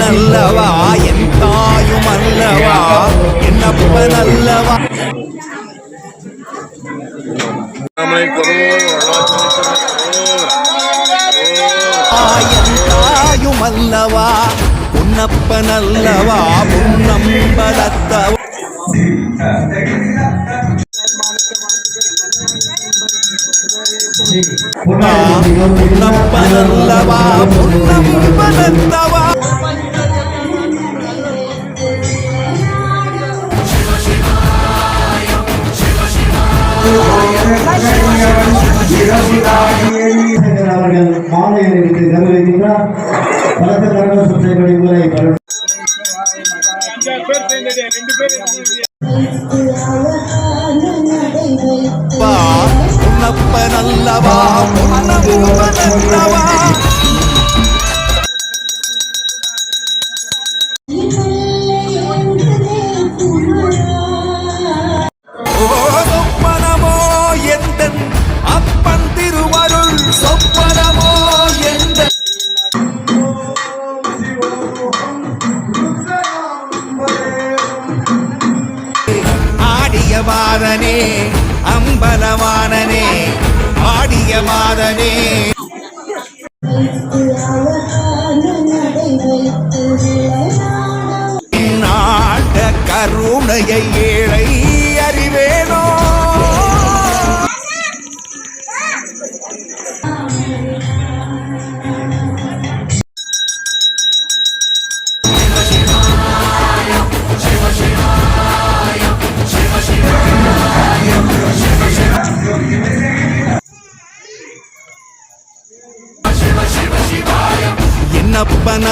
நல்லவா? என் தாயும் அல்லவா நல்லவா? பொன்னப்பனல்லவா பொன்னம்பலத்தவா அவர்கள் மாலை அறிவித்து கௌரவிக்கின்றார் பலத்த கரக சொற்றைகளை பல வா நல்லவா மாதனே அம்பலவானனே ஆடிய மாதனே. கருணையை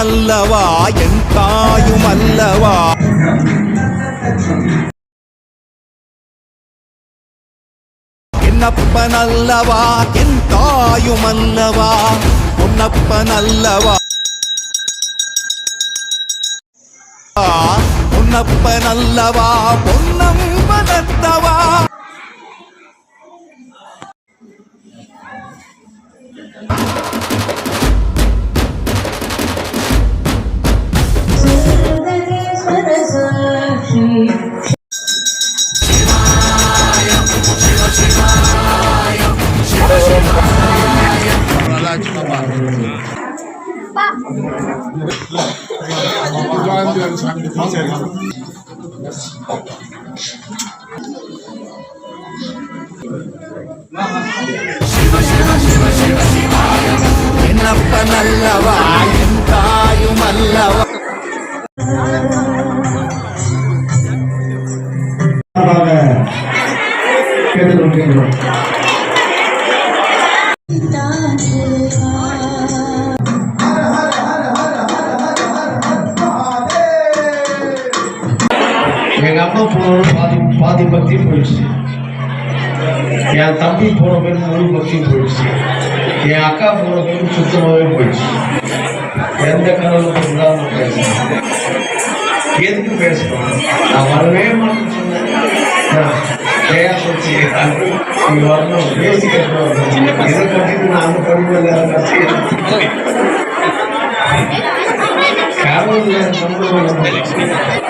அல்லவா என் தாயும் அல்லவா? என்னப்பனல்லவா என் தாயும் அல்லவா? பொன்னப்பனல்லவா பொன்னப்பனல்லவா என் தாயும் எங்க அம்மா போன பாதி பாதி பக்தி போயிடுச்சு என் தம்பி போன பேர் முழு பக்தி போயிடுச்சு என் அக்கா போன பேர் சுத்தமாவே போயிடுச்சு எந்த கடவுளுக்கு இல்லாம பேசணும் எதுக்கு பேசணும் நான் வரவே மாட்டேன்னு சொன்னேன் ஜெயா சொல்லிச்சு நீ வரணும் பேசிக்கிறோம் இதை கட்டிட்டு நான் அந்த படிப்பு கடவுள் நம்புறோம்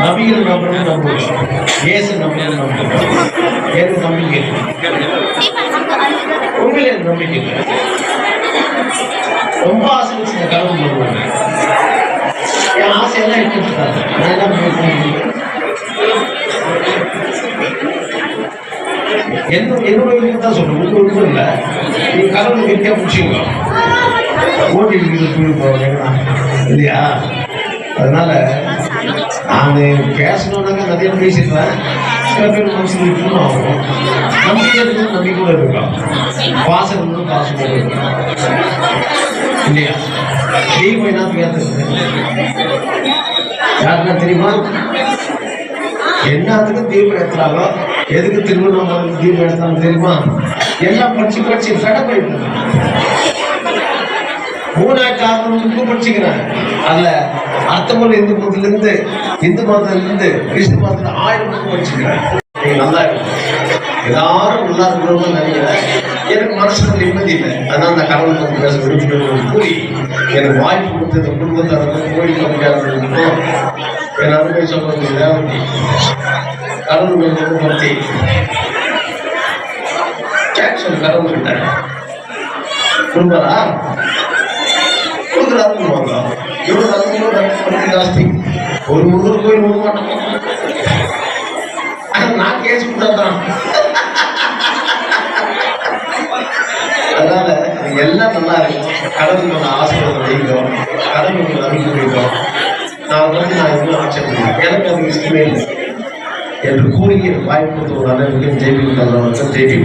நபிகள் நம்பணும் நம்புவோம் இயேசு நம்பணும் நம்புவோம் எனக்கு நம்பிக்கை? இல்லை. எனக்கு நம்பிக்கை? ரொம்ப ஆசை வச்சு இந்த கடவுள் நம்புவாங்க என் ஆசையெல்லாம் எடுத்துட்டாங்க நான் என்ன பண்ணுவேன் என்ன என்னோட வீட்டுக்கு தான் சொல்றேன். உங்க வீட்டுக்கு இல்லை. நீ கடவுள் வீட்டே பிடிச்சிங்க ஓட்டி இருக்குது போவாங்க. இல்லையா? அதனால நான் பேசணுன்னாக்க நிறைய பேசிடுவேன் சில பேர் மனசுக்கு இருக்கணும் ஆகும். நம்பிக்கை இருக்கணும் நம்பிக்கையோட இருக்கலாம். பாசம் இருக்கணும் பாசமோட இருக்கலாம். இல்லையா? தீபம் என்ன பேசுறது. யாருன்னா தெரியுமா? என்னத்துக்கு தீபம் ஏத்துறாங்களோ எதுக்கு திருவண்ணாமலை தீபம் ஏத்தாங்க தெரியுமா? எல்லாம் படிச்சு படிச்சு ஃபெடப் போயிட்டு மூணாயிரத்தி ஆறு புக்கு படிச்சுக்கிறேன். அதுல அர்த்தமுள்ள இந்து மதத்துல இருந்து இந்து மதத்திலிருந்து கிறிஸ்து மதத்தில் ஆயிரம் புக்கு நல்லா இருக்கும் எல்லாரும் நல்லா இருக்கிறவங்க நினைக்கிறேன். எனக்கு மனசுல நிம்மதி இல்லை. அதான் அந்த கடவுள் பத்தி பேச விரும்புகிறவங்க கூறி எனக்கு வாய்ப்பு கொடுத்தது இந்த குடும்பத்தாரங்க கோயில் கம்மியாக என் அருமை சொல்றது ரேவதி கடவுள் பக்தி கேன்சர் கடவுள் கிட்ட கொடுப்பாரா கொடுக்குறாரு இவ்வளவு பக்தி ஜாஸ்தி ஒரு முருகர் கோயில் விட மாட்டோம். நான் கேஸ் கொடுத்தான் அதனால எல்லாம் நல்லா இருக்கும் கடவுள் நம்ம ஆசிரியர் வைக்கும் கடவுள் நம்ம நம்பிக்கை வைக்கும் நான் வந்து நான் எதுவும் ஆச்சரியம் எனக்கு அது இஷ்டமே இல்லை. என்று கூறி வாய்ப்பு கொடுத்த ஒரு அனைவருக்கும் ஜெய்பி நல்லவர்கள் ஜெய்பி